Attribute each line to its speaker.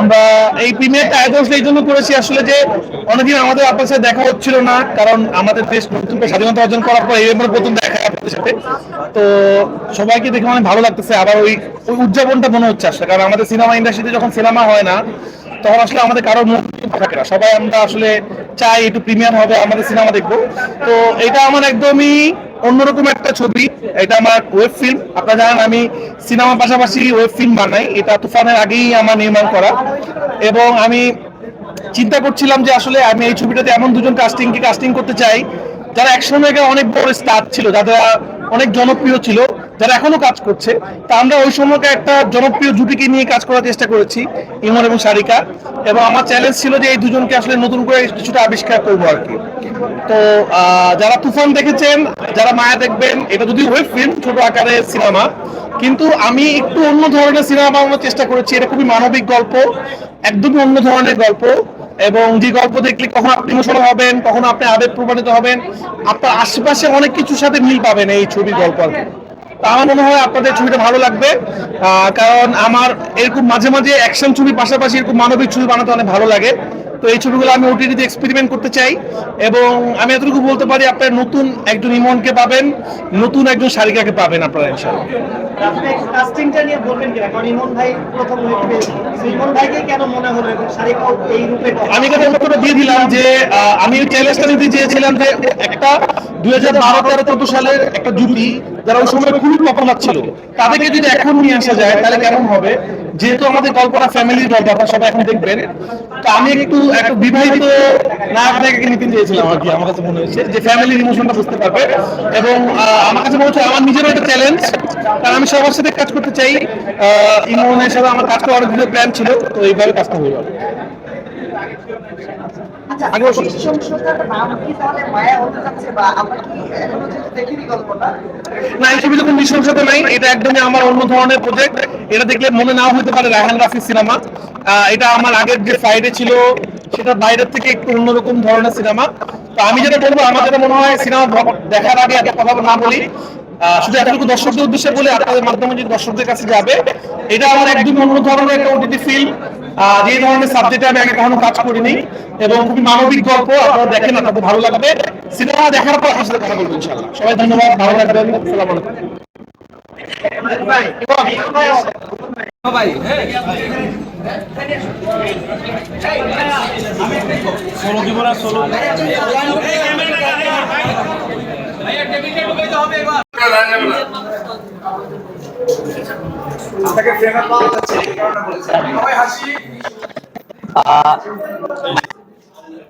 Speaker 1: আমরা এই প্রিমিয়ারটা আয়োজন এই জন্য করেছি। আসলে যে অনেকদিন আমাদের আপনার সাথে দেখা হচ্ছিল না, কারণ আমাদের দেশ নতুন করে স্বাধীনতা অর্জন করার পর এই প্রথম দেখা আপনাদের সাথে। তো সবাইকে দেখে অনেক ভালো লাগতেছে। আবার ওই ওই উদযাপনটা মনে হচ্ছে আসলে, কারণ আমাদের সিনেমা ইন্ডাস্ট্রিতে যখন সিনেমা হয় না, তখন আসলে আমাদের কারোর মুখ থাকে না। সবাই আমরা আসলে চাই একটু প্রিমিয়াম হবে, আমাদের সিনেমা দেখব। তো এটা আমার একদমই অন্যরকম একটা ছবি। এটা আমার ওয়েব ফিল্ম আপনারা জানেন আমি সিনেমার পাশাপাশি ওয়েব ফিল্ম বানাই। এটা তুফানের আগেই আমার নির্মাণ করা। এবং আমি চিন্তা করছিলাম যে আসলে আমি এই ছবিটাতে এমন দুজন কাস্টিংকে কাস্টিং করতে চাই, যারা একসময় অনেক বড় স্টার ছিল যাদের অনেক জনপ্রিয় ছিল। যারা এখনও কাজ করছে, তা আমরা ওই সময়কে একটা জনপ্রিয় জুটিকে নিয়ে কাজ করার চেষ্টা করেছি, ইমন এবং সারিকা। এবং আমার চ্যালেঞ্জ ছিল যে এই দুজনকে আসলে নতুন করে কিছুটা আবিষ্কার করব আর কি। তো যারা তুফান দেখেছেন, যারা মায়া দেখবেন, এটা যদি ওয়েব ফিল্ম ছোট আকারের সিনেমা, কিন্তু আমি একটু অন্য ধরনের সিনেমা বানানোর চেষ্টা করেছি। এটা খুবই মানবিক গল্প, একদমই অন্য ধরনের গল্প। এবং যে গল্প দেখলে কখনো আপনি ইমোশনাল হবেন, কখনো আপনি আবেগ প্রমাণিত হবেন, আপনার আশেপাশে অনেক কিছুর সাথে মিল পাবেন এই ছবির গল্প আর কি। আমার মনে হয় আপনাদের ছবিটা ভালো লাগবে। কারণ আমার এরকম মাঝে মাঝে অ্যাকশন ছবির পাশাপাশি এরকম মানবিক ছবি বানাতে অনেক ভালো লাগে। তো এই ছবিগুলো আমি ওটিটিতে এক্সপেরিমেন্ট করতে চাই এবং আমি এতটুকু বলতে পারি আপনার নতুন একজন ইমনকে পাবেন নতুন একজন সারিকাকে পাবেন আপনারা ইনশাআল্লাহ। আমি কথা দিয়ে দিলাম যে আমি চ্যালেঞ্জটা নিতে চেয়েছিলাম যে একটা দুই হাজার সালের একটা জুটি যারা ওই সময় খুবই পপুলার ছিল, তাদেরকে যদি এখন নিয়ে আসা যায়, তাহলে কেমন হবে? যেহেতু আমাদের গল্পটা ফ্যামিলির গল্প আপনারা সবাই এখন দেখবেন। তো আমি একটু, একটা বিবাহিত নায়ক নায়িকাকে নিতে চেয়েছিলাম আর কি, আমার কাছে মনে হয়েছে, যে ফ্যামিলির ইমোশনটা বুঝতে পারবে। এবং আমার কাছে মনে হচ্ছে আমার নিজেরও একটা চ্যালেঞ্জ কারণ আমি সবার সাথে কাজ করতে চাই। ইমনের সাথে আমার কাজ করার অনেক প্ল্যান ছিল, তো এইভাবে কাজটা হয়ে যাবে
Speaker 2: আচ্ছা
Speaker 1: আগে বসুন।
Speaker 2: নৃশংসতার নাম কি তাহলে মায়া হতে যাচ্ছে বা আমরা কি এখনও যেহেতু দেখিনি গল্পটা?
Speaker 1: না এই ছবিতে কোনো নৃশংসতা নাই। এটা একদমই আমার অন্য ধরনের প্রজেক্ট এটা দেখলে মনে নাও হতে পারে রায়হান রাফির সিনেমা। এটা আমার আগের যে ফ্রাইডে ছিল সেটা বাইরের থেকে একটু অন্যরকম ধরনের সিনেমা। তো আমি যেটা বলব আমার যেটা মনে হয় সিনেমা দেখার আগে একটা কথা না বলি। শুধু এতটুকু দর্শকদের উদ্দেশ্যে বলে আপনাদের মাধ্যমে যদি দর্শকদের কাছে যাবে এটা আমার একদম অন্য ধরনের একটা ওটিটি ফিল্ম যে ধরনের সাবজেক্টে আমি আগে কখনো কাজ করিনি এবং খুবই মানবিক গল্প আপনারা দেখেন আপনাদের ভালো লাগবে। সিনেমা দেখার পর আপনার সাথে কথা বলব ইনশাআল্লাহ। সবাই ধন্যবাদ ভালো লাগবেন আসসালামু আলাইকুম।
Speaker 3: আপনাকে ফ্রেমে পাওয়া যাচ্ছে এই কারণে বলেছি হাসি।